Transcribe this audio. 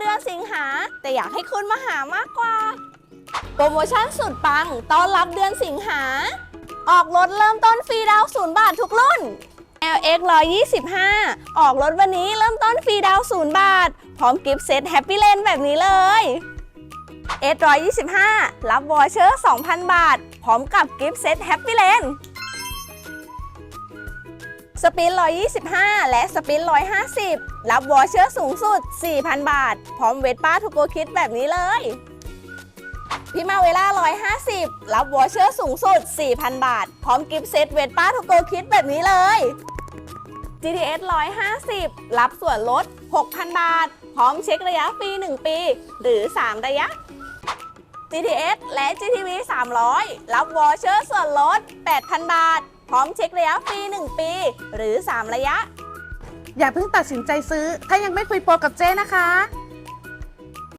เดือนสิงหา แต่อยากให้คุณมาหามากกว่า โปรโมชั่นสุดปังต้อนรับเดือนสิงหา ออกรถเริ่มต้นฟรีดาวน์ศูนย์บาททุกรุ่น LX 125 ออกรถวันนี้เริ่มต้นฟรีดาวน์ศูนย์บาท พร้อมกิฟต์เซตแฮปปี้เลนแบบนี้เลย S 125 รับวอเชอร์ 2,000 บาท พร้อมกับกิฟต์เซตแฮปปี้เลน สปิน125 และสปิน150 รับวอเชอร์สูงสุด 4,000 บาท พร้อมเวทป้าทุกโกคิดแบบนี้เลยพิมาเวล่า150 รับวอเชอร์สูงสุด 4,000 บาท พร้อมกิฟต์เซตเวทป้าทุกโกคิดแบบนี้เลย GTS 150 รับส่วนลด 6,000 บาท พร้อมเช็คระยะฟรี1 ปี หรือ 3 ระยะ GTS และ GTV 300 รับวอเชอร์ส่วนลด 8,000 บาท พร้อมเช็คระยะฟรี 1 ปี หรือ 3 ระยะ อย่าเพิ่งตัดสินใจซื้อ ถ้ายังไม่คุยโปรกับเจ้นะคะ